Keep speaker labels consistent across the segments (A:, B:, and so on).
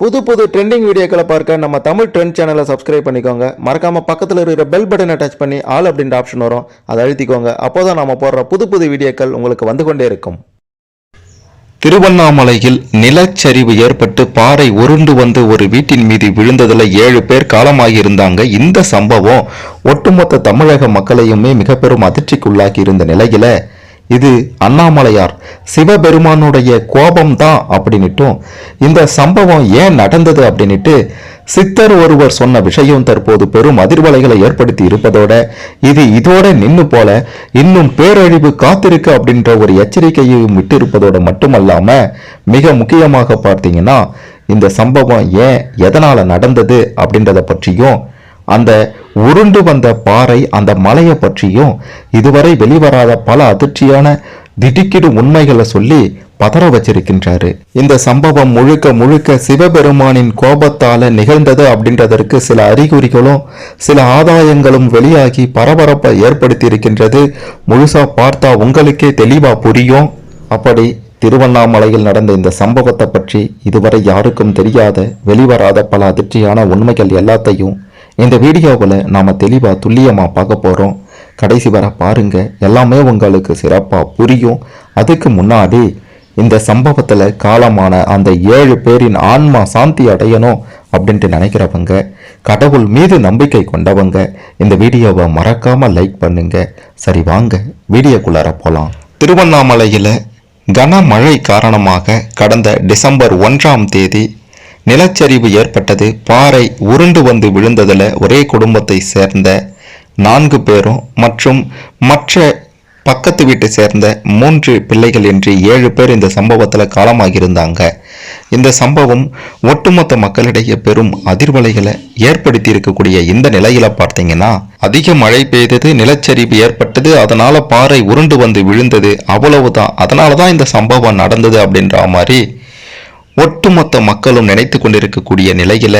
A: புது புது ட்ரெண்டிங் வீடியோக்களை பார்க்க நம்ம தமிழ் ட்ரெண்ட் சேனலை சப்ஸ்கிரைப் பண்ணிக்கோங்க. மறக்காமல் பக்கத்தில் இருக்கிற பெல் பட்டனை டச் பண்ணி ஆல் அப்படின்ற ஆப்ஷன் வரும். அதை அழுத்திக்கோங்க. அப்போதான் நம்ம போடுற புது புது வீடியோக்கள் உங்களுக்கு வந்து கொண்டே இருக்கும்.
B: திருவண்ணாமலையில் நிலச்சரிவு ஏற்பட்டு பாறை உருண்டு வந்து ஒரு வீட்டின் மீது விழுந்ததில் ஏழு பேர் காலமாகியிருந்தாங்க. இந்த சம்பவம் ஒட்டுமொத்த தமிழக மக்களையுமே மிக பெரும் அதிர்ச்சிக்குள்ளாக்கி இருந்த நிலையில இது அண்ணாமலையார். சிவபெருமானுடைய கோபம் தான் அப்படின்னுட்டும் இந்த சம்பவம் ஏன் நடந்தது அப்படின்னுட்டு சித்தர் ஒருவர் சொன்ன விஷயம் தற்போது பெரும் அதிர்வலைகளை ஏற்படுத்தி இருப்பதோட இது இதோட நின்று போல இன்னும் பேரழிவு காத்திருக்கு அப்படின்ற ஒரு எச்சரிக்கையையும் விட்டிருப்பதோட மட்டுமல்லாம மிக முக்கியமாக பார்த்தீங்கன்னா இந்த சம்பவம் ஏன் எதனால நடந்தது அப்படின்றத பற்றியும் அந்த உருண்டு வந்த பாறை அந்த மலையை பற்றியும் இதுவரை வெளிவராத பல அதிர்ச்சியான திடுக்கிடும் உண்மைகளை சொல்லி பதற வச்சிருக்கின்றாரு. இந்த சம்பவம் முழுக்க முழுக்க சிவபெருமானின் கோபத்தால நிகழ்ந்தது அப்படின்றதற்கு சில அறிகுறிகளும் சில ஆதாயங்களும் வெளியாகி பரபரப்பை ஏற்படுத்தி இருக்கின்றது முழுசா பார்த்தா உங்களுக்கே தெளிவா புரியும். அப்படி திருவண்ணாமலையில் நடந்த இந்த சம்பவத்தை பற்றி இதுவரை யாருக்கும் தெரியாத வெளிவராத பல அதிர்ச்சியான உண்மைகள் எல்லாத்தையும் இந்த வீடியோவில் நாம் தெளிவாக துல்லியமாக பார்க்க போகிறோம் கடைசி வர பாருங்கள் எல்லாமே உங்களுக்கு சிறப்பாக புரியும். அதுக்கு முன்னாடி இந்த சம்பவத்தில் காலமான அந்த ஏழு பேரின் ஆன்மா சாந்தி அடையணும் அப்படின்ட்டு நினைக்கிறவங்க கடவுள் மீது நம்பிக்கை கொண்டவங்க இந்த வீடியோவை மறக்காமல் லைக் பண்ணுங்க. சரி வாங்க. வீடியோக்குள்ளார போகலாம் திருவண்ணாமலையில் கனமழை காரணமாக கடந்த டிசம்பர் ஒன்றாம் தேதி நிலச்சரிவு ஏற்பட்டது. பாறை உருண்டு வந்து விழுந்ததில் ஒரே குடும்பத்தை சேர்ந்த நான்கு பேரும் மற்றும் மற்ற பக்கத்து வீட்டை சேர்ந்த மூன்று பிள்ளைகள் என்று ஏழு பேர் இந்த சம்பவத்தில் காலமாகியிருந்தாங்க. இந்த சம்பவம் ஒட்டுமொத்த மக்களிடையே பெரும் அதிர்வலைகளை ஏற்படுத்தி இருக்கக்கூடிய இந்த நிலையில பார்த்தீங்கன்னா அதிக மழை பெய்தது நிலச்சரிவு ஏற்பட்டது அதனால பாறை உருண்டு வந்து விழுந்தது அவ்வளவுதான். அதனால தான் இந்த சம்பவம் நடந்தது அப்படின்ற மாதிரி ஒட்டுமொத்த மக்களும் நினைத்து கொண்டிருக்கக்கூடிய நிலையில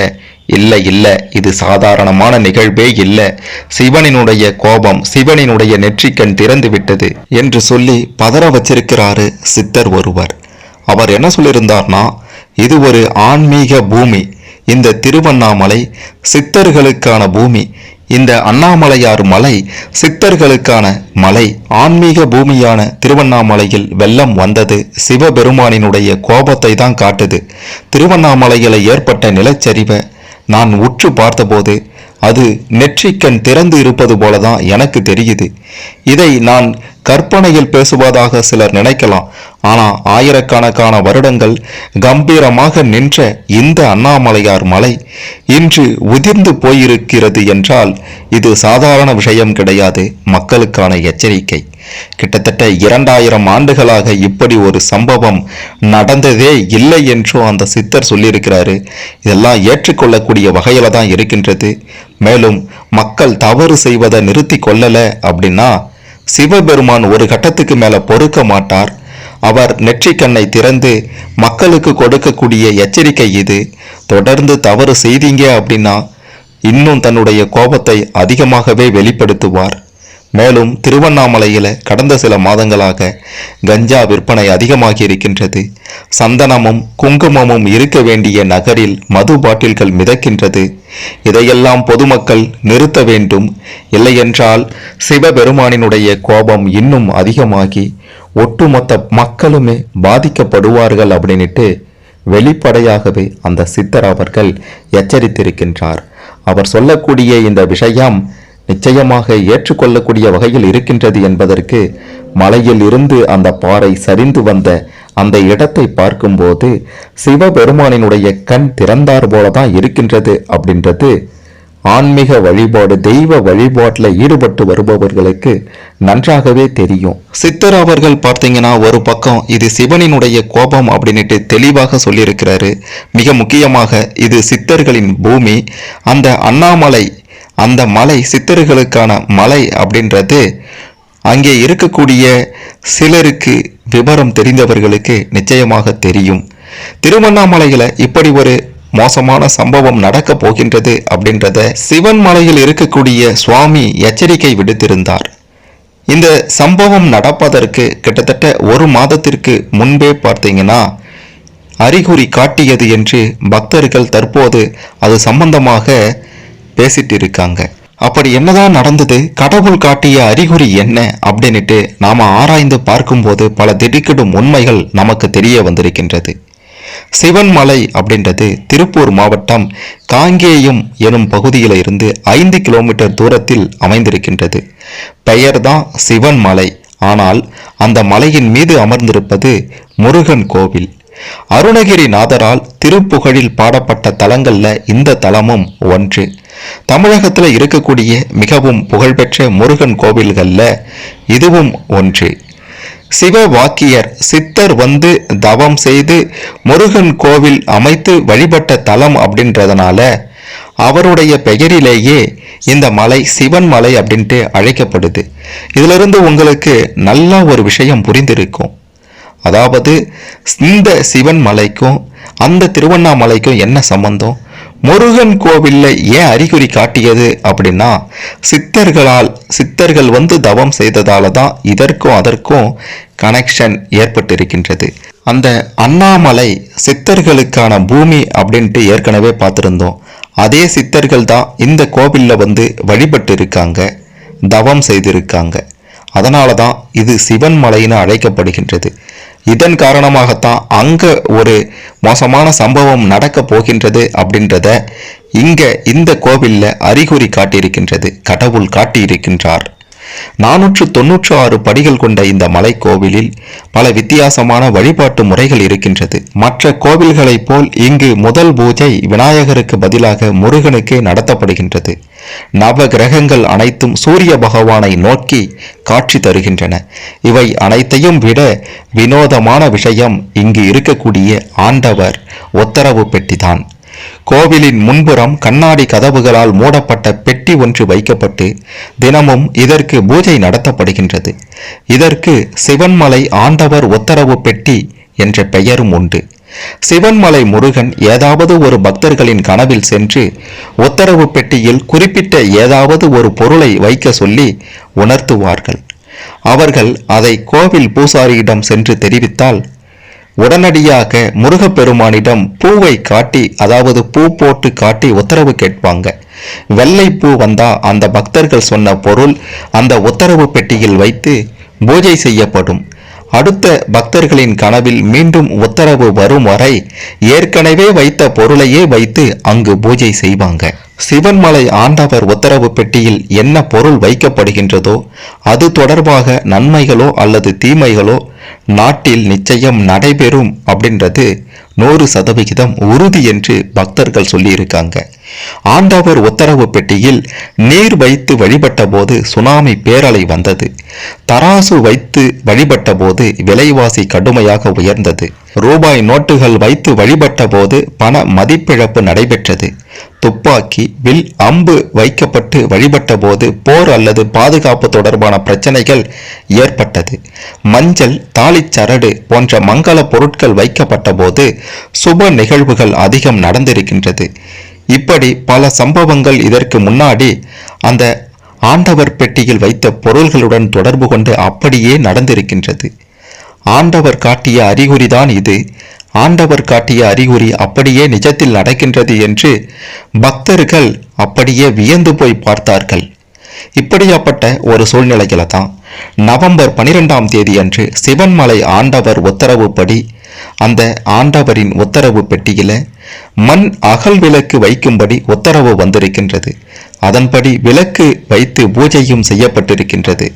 B: இல்லை இல்லை இது சாதாரணமான நிகழ்வே இல்லை. சிவனினுடைய கோபம் சிவனினுடைய நெற்றிக்கண் திறந்து விட்டது என்று சொல்லி பதற வச்சிருக்கிறாரு சித்தர் ஒருவர். அவர் என்ன சொல்லியிருந்தார்னா இது ஒரு ஆன்மீக பூமி. இந்த திருவண்ணாமலை சித்தர்களுக்கான பூமி. இந்த அண்ணாமலையார் மலை சித்தர்களுக்கான மலை. ஆன்மீக பூமியான திருவண்ணாமலையில் வெள்ளம் வந்தது. சிவபெருமானினுடைய கோபத்தை தான் காட்டுது. திருவண்ணாமலையில் ஏற்பட்ட நிலச்சரிவை நான் உற்று பார்த்தபோது அது நெற்றிக்கண் திறந்து இருப்பது போலதான் எனக்கு தெரியுது. இதை நான் கற்பனையில் பேசுவதாக சிலர் நினைக்கலாம். ஆனா ஆயிரக்கணக்கான வருடங்கள் கம்பீரமாக நின்ற இந்த அண்ணாமலையார் மலை இன்று உதிர்ந்து போயிருக்கிறது என்றால் இது சாதாரண விஷயம் கிடையாது. மக்களுக்கான எச்சரிக்கை. கிட்டத்தட்ட இரண்டாயிரம் ஆண்டுகளாக இப்படி ஒரு சம்பவம் நடந்ததே இல்லை என்றும் அந்த சித்தர் சொல்லியிருக்கிறாரு. இதெல்லாம் ஏற்றுக்கொள்ளக்கூடிய வகையில தான் இருக்கின்றது. மேலும் மக்கள் தவறு செய்வதை நிறுத்தி கொள்ளலை அப்படின்னா சிவபெருமான் ஒரு கட்டத்துக்கு மேல பொறுக்க மாட்டார். அவர் நெற்றிக்கண்ணை திறந்து மக்களுக்கு கொடுக்கக்கூடிய எச்சரிக்கை இது. தொடர்ந்து தவறு செய்தீங்க அப்படின்னா இன்னும் தன்னுடைய கோபத்தை அதிகமாகவே வெளிப்படுத்துவார். மேலும் திருவண்ணாமலையில் கடந்த சில மாதங்களாக கஞ்சா விற்பனை அதிகமாகி இருக்கின்றது. சந்தனமும் குங்குமமும் இருக்க வேண்டிய நகரில் மது பாட்டில்கள் மிதக்கின்றது. இதையெல்லாம் பொதுமக்கள் நிறுத்த வேண்டும். இல்லையென்றால் சிவபெருமானினுடைய கோபம் இன்னும் அதிகமாகி ஒட்டுமொத்த மக்களுமே பாதிக்கப்படுவார்கள் அப்படின்ட்டு வெளிப்படையாகவே அந்த சித்தர் அவர்கள் எச்சரித்திருக்கின்றார். அவர் சொல்லக்கூடிய இந்த விஷயம் நிச்சயமாக ஏற்றுக்கொள்ளக்கூடிய வகையில் இருக்கின்றது என்பதற்கு மலையில் இருந்து அந்த பாறை சரிந்து வந்த அந்த இடத்தை பார்க்கும்போது சிவபெருமானினுடைய கண் திறந்தார் போலதான் இருக்கின்றது அப்படின்றது ஆன்மீக வழிபாடு தெய்வ வழிபாட்டில் ஈடுபட்டு வருபவர்களுக்கு நன்றாகவே தெரியும். சித்தர் அவர்கள் பார்த்தீங்கன்னா ஒரு பக்கம் இது சிவனினுடைய கோபம் அப்படின்னுட்டு தெளிவாக சொல்லியிருக்கிறாரு. மிக முக்கியமாக இது சித்தர்களின் பூமி. அந்த அண்ணாமலை அந்த மலை சித்தர்களுக்கான மலை அப்படின்றது அங்கே இருக்கக்கூடிய சிலருக்கு விவரம் தெரிந்தவர்களுக்கு நிச்சயமாக தெரியும். திருவண்ணாமலையில் இப்படி ஒரு மோசமான சம்பவம் நடக்க போகின்றது அப்படின்றத சிவன் மலையில் இருக்கக்கூடிய சுவாமி எச்சரிக்கை விடுத்திருந்தார். இந்த சம்பவம் நடப்பதற்கு கிட்டத்தட்ட ஒரு மாதத்திற்கு முன்பே பார்த்தீங்கன்னா அறிகுறி காட்டியது என்று பக்தர்கள் தற்போது அது சம்பந்தமாக பேசிட்டு இருக்காங்க. அப்படி என்னதான் நடந்தது? கடவுள் காட்டிய அறிகுறி என்ன? அப்படின்னுட்டு நாம ஆராய்ந்து பார்க்கும்போது பல திடுக்கிடும் உண்மைகள் நமக்கு தெரிய வந்திருக்கின்றது. சிவன்மலை அப்படின்றது திருப்பூர் மாவட்டம் காங்கேயம் எனும் பகுதியில் இருந்து ஐந்து கிலோமீட்டர் தூரத்தில் அமைந்திருக்கின்றது. பெயர்தான் சிவன்மலை. ஆனால் அந்த மலையின் மீது அமர்ந்திருப்பது முருகன் கோவில். அருணகிரிநாதரால் திருப்புகழில் பாடப்பட்ட தலங்களில் இந்த தலமும் ஒன்று. தமிழகத்தில் இருக்கக்கூடிய மிகவும் புகழ்பெற்ற முருகன் கோவில்கள்ல இதுவும் ஒன்று. சிவ வாக்கியர் சித்தர் வந்து தவம் செய்து முருகன் கோவில் அமைத்து வழிபட்ட தலம் அப்படின்றதுனால அவருடைய பெயரிலேயே இந்த மலை சிவன் மலை அப்படின்ட்டு அழைக்கப்படுது. இதிலிருந்து உங்களுக்கு நல்ல ஒரு விஷயம் புரிந்திருக்கும். அதாவது இந்த சிவன் மலைக்கும் அந்த திருவண்ணாமலைக்கும் என்ன சம்பந்தம்? முருகன் கோவில்ல ஏன் அறிகுறி காட்டியது அப்படின்னா சித்தர்களால் சித்தர்கள் வந்து தவம் செய்ததால தான் இதற்கும் அதற்கும் கனெக்ஷன் ஏற்பட்டிருக்கின்றது. அந்த அண்ணாமலை சித்தர்களுக்கான பூமி அப்படின்ட்டு ஏற்கனவே பார்த்துருந்தோம். அதே சித்தர்கள் தான் இந்த கோவில்ல வந்து வழிபட்டு இருக்காங்க தவம் செய்திருக்காங்க. அதனால தான் இது சிவன் மலைன்னு அழைக்கப்படுகின்றது. இதன் காரணமாகத்தான் அங்க ஒரு மோசமான சம்பவம் நடக்க போகின்றது அப்படின்றத இங்க இந்த கோவில்ல அறிகுறி காட்டியிருக்கின்றது கடவுள் காட்டியிருக்கின்றார். நானூற்று தொன்னூற்று ஆறு படிகள் கொண்ட இந்த மலை கோவிலில் பல வித்தியாசமான வழிபாட்டு முறைகள் இருக்கின்றது. மற்ற கோவில்களைப் போல் இங்கு முதல் பூஜை விநாயகருக்கு பதிலாக முருகனுக்கு நடத்தப்படுகின்றது. நவ கிரகங்கள் அனைத்தும் சூரிய பகவானை நோக்கி காட்சி தருகின்றன. இவை அனைத்தையும் விட வினோதமான விஷயம் இங்கு இருக்கக்கூடிய ஆண்டவர் உத்தரவு பெட்டிதான். கோவிலின் முன்புறம் கண்ணாடி கதவுகளால் மூடப்பட்ட பெட்டி ஒன்று வைக்கப்பட்டு தினமும் இதற்கு பூஜை நடத்தப்படுகின்றது. இதற்கு சிவன்மலை ஆண்டவர் உத்தரவு பெட்டி என்ற பெயரும் உண்டு. சிவன்மலை முருகன் ஏதாவது ஒரு பக்தர்களின் கனவில் சென்று உத்தரவு பெட்டியில் குறிப்பிட்ட ஏதாவது ஒரு பொருளை வைக்க சொல்லி உணர்த்துவார்கள். அவர்கள் அதை கோவில் பூசாரியிடம் சென்று தெரிவித்தால் உடனடியாக முருகப்பெருமானிடம் பூவை காட்டி அதாவது பூ போட்டு காட்டி உத்தரவு கேட்பாங்க. வெள்ளை பூ வந்தா அந்த பக்தர்கள் சொன்ன பொருள் அந்த உத்தரவு பெட்டியில் வைத்து பூஜை செய்யப்படும். அடுத்த பக்தர்களின் கனவில் மீண்டும் உத்தரவு வரும் வரை ஏற்கனவே வைத்த பொருளையே வைத்து அங்கு பூஜை செய்வாங்க. சிவன்மலை ஆண்டவர் உத்தரவு பெட்டியில் என்ன பொருள் வைக்கப்படுகின்றதோ அது தொடர்பாக நன்மைகளோ அல்லது தீமைகளோ நாட்டில் நிச்சயம் நடைபெறும் அப்படின்றது நூறு சதவிகிதம் உறுதி என்று பக்தர்கள் சொல்லியிருக்காங்க. ஆண்டவர் உத்தரவு பெட்டியில் நீர் வைத்து வழிபட்ட போது சுனாமி பேரலை வந்தது. தராசு வைத்து வழிபட்ட போது விலைவாசி கடுமையாக உயர்ந்தது. ரூபாய் நோட்டுகள் வைத்து வழிபட்ட போது பண மதிப்பிழப்பு நடைபெற்றது. துப்பாக்கி வில் அம்பு வைக்கப்பட்டு வழிபட்ட போது போர் அல்லது பாதுகாப்பு தொடர்பான பிரச்சனைகள் ஏற்பட்டது. மஞ்சள் தாலிச்சரடு போன்ற மங்கள பொருட்கள் வைக்கப்பட்ட போது சுப நிகழ்வுகள் அதிகம் நடந்திருக்கின்றது. இப்படி பல சம்பவங்கள் இதற்கு முன்னாடி அந்த ஆண்டவர் பெட்டியில் வைத்த பொருள்களுடன் தொடர்பு கொண்டு அப்படியே நடந்திருக்கின்றது. ஆண்டவர் காட்டிய அறிகுறிதான் இது. ஆண்டவர் காட்டிய அறிகுறி அப்படியே நிஜத்தில் நடக்கின்றது என்று பக்தர்கள் அப்படியே வியந்து போய் பார்த்தார்கள். இப்படியாப்பட்ட ஒரு சூழ்நிலையில தான் நவம்பர் பனிரெண்டாம் தேதி அன்று சிவன்மலை ஆண்டவர் உத்தரவுப்படி அந்த ஆண்டவரின் உத்தரவு பெட்டியில மண் அகல் விளக்கு வைக்கும்படி உத்தரவு வந்திருக்கின்றது. அதன்படி விளக்கு வைத்து பூஜையும் செய்யப்பட்டிருக்கின்றது.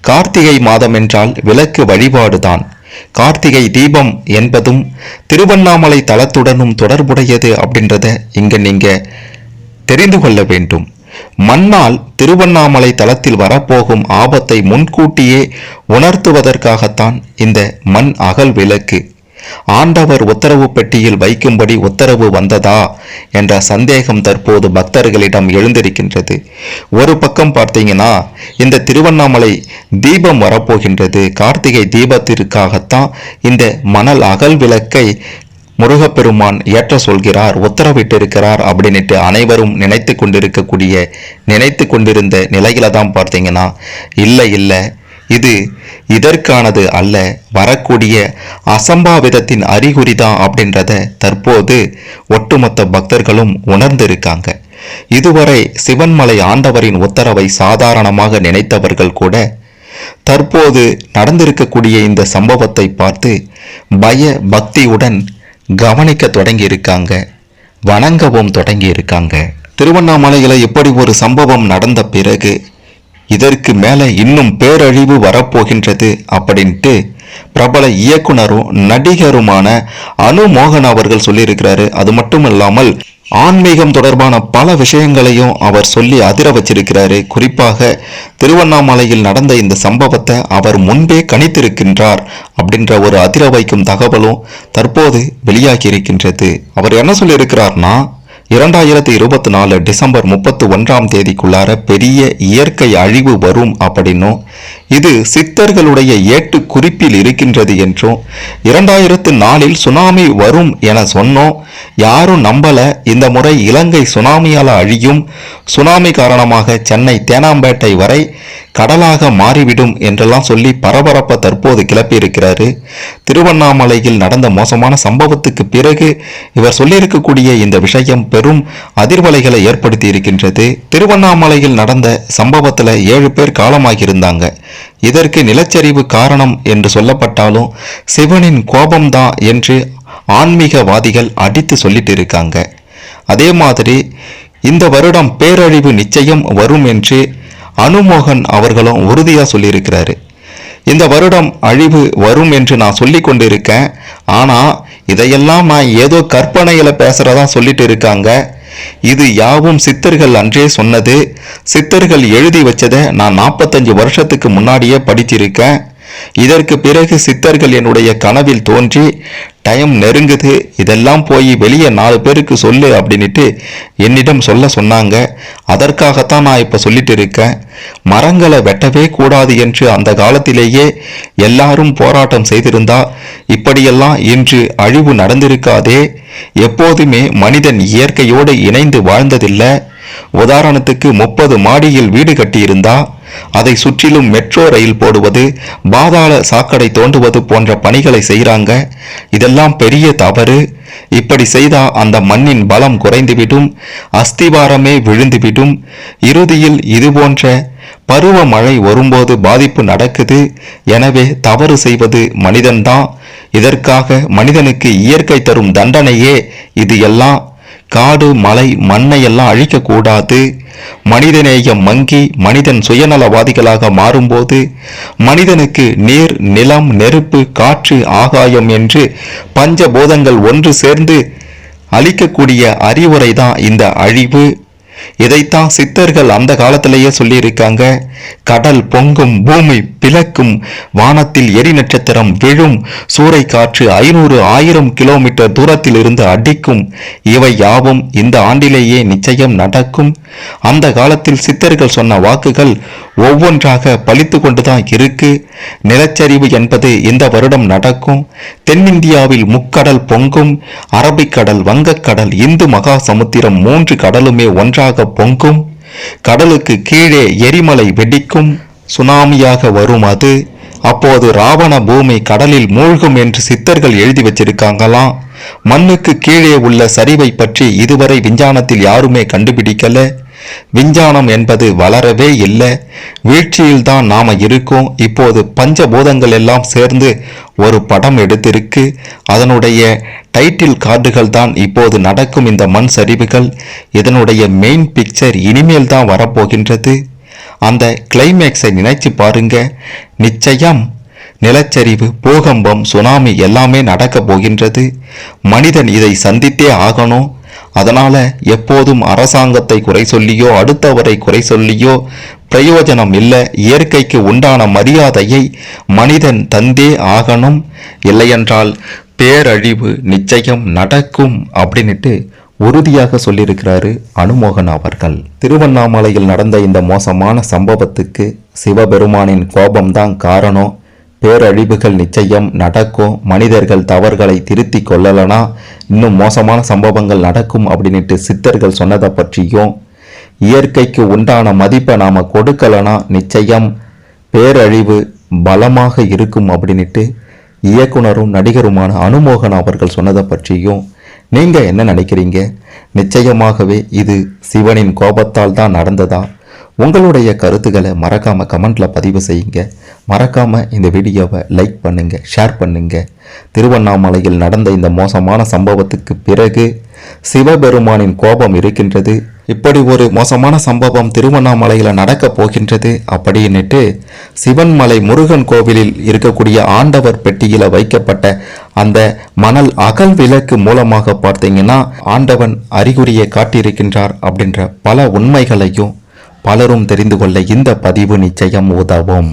B: கார்த்திகை மாதம் என்றால் விளக்கு வழிபாடுதான். கார்த்திகை தீபம் என்பதும் திருவண்ணாமலை தலத்துடனும் தொடர்புடையது அப்படின்றத இங்க நீங்க தெரிந்து கொள்ள வேண்டும். மண்ணால் திருவண்ணாமலை தளத்தில் வரப்போகும் ஆபத்தை முன்கூட்டியே உணர்த்துவதற்காகத்தான் இந்த மண் அகல் விளக்கு ஆண்டவர் உத்தரவு பெட்டியில் வைக்கும்படி உத்தரவு வந்ததா என்ற சந்தேகம் தற்போது பக்தர்களிடம் எழுந்திருக்கின்றது. ஒரு பக்கம் பார்த்தீங்கன்னா இந்த திருவண்ணாமலை தீபம் வரப்போகின்றது. கார்த்திகை தீபத்திற்காகத்தான் இந்த மணல் அகல் விளக்கை முருகப்பெருமான் ஏற்ற சொல்கிறார் உத்தரவிட்டிருக்கிறார் அப்படின்னுட்டு அனைவரும் நினைத்து கொண்டிருக்கக்கூடிய நினைத்து கொண்டிருந்த நிலையில தான் பார்த்தீங்கன்னா இல்லை இல்லை இது இதற்கானது அல்ல வரக்கூடிய அசம்பாவிதத்தின் அறிகுறிதான் அப்படின்றத தற்போது ஒட்டுமொத்த பக்தர்களும் உணர்ந்திருக்காங்க. இதுவரை சிவன்மலை ஆண்டவரின் உத்தரவை சாதாரணமாக நினைத்தவர்கள் கூட தற்போது நடந்திருக்கக்கூடிய இந்த சம்பவத்தை பார்த்து பய பக்தியுடன் கவனிக்க தொடங்கியிருக்காங்க வணங்கவும் தொடங்கி இருக்காங்க திருவண்ணாமலையில் இப்படி ஒரு சம்பவம் நடந்த பிறகு இதற்கு மேலே இன்னும் பேரழிவு வரப்போகின்றது அப்படின்ட்டு பிரபல இயக்குனரும் நடிகருமான அனு மோகன் அவர்கள் சொல்லியிருக்கிறாரு. அது மட்டும் இல்லாமல் ஆன்மீகம் தொடர்பான பல விஷயங்களையும் அவர் சொல்லி அதிர வச்சிருக்கிறாரு. குறிப்பாக திருவண்ணாமலையில் நடந்த இந்த சம்பவத்தை அவர் முன்பே கணித்திருக்கின்றார் அப்படின்ற ஒரு அதிர வைக்கும் தகவலும் தற்போது வெளியாகி இருக்கின்றது அவர் என்ன சொல்லியிருக்கிறார்னா இரண்டாயிரத்தி இருபத்தி நாலு டிசம்பர் முப்பத்தி ஒன்றாம் தேதிக்குள்ளார பெரிய இயற்கை அழிவு வரும் அப்படின்னும் இது சித்தர்களுடைய ஏட்டு குறிப்பில் இருக்கின்றது என்றும் இரண்டாயிரத்து நாலில் சுனாமி வரும் என சொன்னோம் யாரும் நம்பல. இந்த முறை இலங்கை சுனாமியால் அழியும். சுனாமி காரணமாக சென்னை தேனாம்பேட்டை வரை கடலாக மாறிவிடும் என்றெல்லாம் சொல்லி பரபரப்பை தற்போது கிளப்பியிருக்கிறாரு. திருவண்ணாமலையில் நடந்த மோசமான சம்பவத்துக்கு பிறகு இவர் சொல்லியிருக்கக்கூடிய இந்த விஷயம் பெரும் அதிர்வலைகளை ஏற்படுத்தி இருக்கின்றது திருவண்ணாமலையில் நடந்த சம்பவத்தில் ஏழு பேர் காலமாகியிருந்தாங்க. இதற்கு நிலச்சரிவு காரணம் என்று சொல்லப்பட்டாலும் சிவனின் கோபம்தான் என்று ஆன்மீகவாதிகள் அடித்து சொல்லிட்டு இருக்காங்க அதே மாதிரி இந்த வருடம் பேரழிவு நிச்சயம் வரும் என்று அனுமோகன் அவர்களும் உறுதியாக சொல்லியிருக்கிறாரு. இந்த வருடம் அழிவு வரும் என்று நான் சொல்லி கொண்டிருக்கேன் ஆனால் இதையெல்லாம் நான் ஏதோ கற்பனையில் பேசுகிறதா சொல்லிட்டு இருக்காங்க. இது யாவும் சித்தர்கள் அன்றே சொன்னது. சித்தர்கள் எழுதி வச்சதை நான் நாற்பத்தஞ்சு வருஷத்துக்கு முன்னாடியே படிச்சிருக்கேன். இதற்கு பிறகு சித்தர்கள் என்னுடைய கனவில் தோன்றி டைம் நெருங்குது இதெல்லாம் போய் வெளியே நாலு பேருக்கு சொல்லு அப்படின்ட்டு என்னிடம் சொல்ல சொன்னாங்க. அதற்காகத்தான் நான் இப்போ சொல்லிட்டு இருக்கேன். மரங்களை வெட்டவே கூடாது என்று அந்த காலத்திலேயே எல்லாரும் போராட்டம் செய்திருந்தா இப்படியெல்லாம் இன்று அழிவு நடந்திருக்காதே. எப்போதுமே மனிதன் இயற்கையோடு இணைந்து வாழ்ந்ததில்லை. உதாரணத்துக்கு முப்பது மாடியில் வீடு கட்டியிருந்தா அதை சுற்றிலும் மெட்ரோ ரயில் போடுவது பாதாள சாக்கடை தோண்டுவது போன்ற பணிகளை செய்கிறாங்க. இதெல்லாம் பெரிய தவறு. இப்படி செய்தா அந்த மண்ணின் பலம் குறைந்துவிடும் அஸ்திவாரமே விழுந்துவிடும். இறுதியில் இது போன்ற பருவமழை வரும்போது பாதிப்பு நடக்குது. எனவே தவறு செய்வது மனிதன்தான். இதற்காக மனிதனுக்கு இயற்கை தரும் தண்டனையே இது எல்லாம். காடு மலை மண்ணை எல்லாம் அழிக்கக்கூடாது. மனிதநேயம் மங்கி மனிதன் சுயநலவாதிகளாக மாறும்போது மனிதனுக்கு நீர் நிலம் நெருப்பு காற்று ஆகாயம் என்று பஞ்சபூதங்கள் ஒன்று சேர்ந்து அளிக்கக்கூடிய அறிவுரை தான் இந்த அழிவு. இதைத்தான் சித்தர்கள் அந்த காலத்திலேயே சொல்லியிருக்காங்க. கடல் பொங்கும் பூமி பிளக்கும் வானத்தில் எரி நட்சத்திரம் விழும் சூறை காற்று ஐநூறு ஆயிரம் கிலோமீட்டர் தூரத்தில் இருந்து அடிக்கும். இவை யாவும் இந்த ஆண்டிலேயே நிச்சயம் நடக்கும். அந்த காலத்தில் சித்தர்கள் சொன்ன வாக்குகள் ஒவ்வொன்றாக பலித்து கொண்டுதான் இருக்கு. நிலச்சரிவு என்பது இந்த வருடம் நடக்கும். தென்னிந்தியாவில் முக்கடல் பொங்கும் அரபிக்கடல் வங்கக்கடல் இந்து மகா சமுத்திரம் மூன்று கடலுமே ஒன்றாக பொங்கும். கடலுக்கு கீழே எரிமலை வெடிக்கும். சுனாமியாக வரும் அது. அப்போது ராவண பூமி கடலில் மூழ்கும் என்று சித்தர்கள் எழுதி வச்சிருக்காங்களாம் மண்ணுக்கு கீழே உள்ள சரிவை பற்றி இதுவரை விஞ்ஞானத்தில் யாருமே கண்டுபிடிக்கல. விஞ்ஞானம் என்பது வளரவே இல்லை. வீழ்ச்சியில்தான் நாம் இருக்கோம். இப்போது பஞ்சபூதங்கள் எல்லாம் சேர்ந்து ஒரு படம் எடுத்திருக்கு. அதனுடைய டைட்டில் கார்டுகள் தான் இப்போது நடக்கும் இந்த மண் சரிவுகள். இதனுடைய மெயின் பிக்சர் இனிமேல் தான் வரப்போகின்றது. அந்த கிளைமேக்ஸை நினைச்சு பாருங்க. நிச்சயம் நிலச்சரிவு பூகம்பம் சுனாமி எல்லாமே நடக்க போகின்றது. மனிதன் இதை சந்தித்தே ஆகணும். அதனால எப்போதும் அரசாங்கத்தை குறை சொல்லியோ அடுத்தவரை குறை சொல்லியோ பிரயோஜனம் இல்லை. இயற்கைக்கு உண்டான மரியாதையை மனிதன் தந்தே ஆகணும். இல்லையென்றால் பேரழிவு நிச்சயம் நடக்கும் அப்படின்னுட்டு உறுதியாக சொல்லியிருக்கிறாரு அனுமோகன் அவர்கள். திருவண்ணாமலையில் நடந்த இந்த மோசமான சம்பவத்துக்கு சிவபெருமானின் கோபம்தான் காரணம். பேரழிவுகள் நிச்சயம் நடக்கும். மனிதர்கள் தவறுகளை திருத்தி கொள்ளலனா? இன்னும் மோசமான சம்பவங்கள் நடக்கும் அப்படின்னுட்டு சித்தர்கள் சொன்னதை பற்றியும் இயற்கைக்கு உண்டான மதிப்பை நாம் கொடுக்கலனா நிச்சயம் பேரழிவு பலமாக இருக்கும் அப்படின்ட்டு இயக்குனரும் நடிகருமான அனுமோகன் அவர்கள் சொன்னதை பற்றியும் நீங்கள் என்ன நினைக்கிறீங்க? நிச்சயமாகவே இது சிவனின் கோபத்தால் தான் நடந்ததா? உங்களுடைய கருத்துக்களை மறக்காமல் கமெண்ட்டில் பதிவு செய்யுங்க. மறக்காமல் இந்த வீடியோவை லைக் பண்ணுங்கள் ஷேர் பண்ணுங்கள் திருவண்ணாமலையில் நடந்த இந்த மோசமான சம்பவத்துக்கு பிறகு சிவபெருமானின் கோபம் இருக்கின்றது. இப்படி ஒரு மோசமான சம்பவம் திருவண்ணாமலையில் நடக்கப் போகின்றது அப்படின்னுட்டு சிவன்மலை முருகன் கோவிலில் இருக்கக்கூடிய ஆண்டவர் பெட்டியில் வைக்கப்பட்ட அந்த மணல் அகல் விளக்கு மூலமாக பார்த்தீங்கன்னா ஆண்டவன் அறிகுறியை காட்டியிருக்கின்றார் அப்படின்ற பல உண்மைகளையும் பலரும் தெரிந்து கொள்ள இந்த பதிவு நிச்சயம் உதவும்.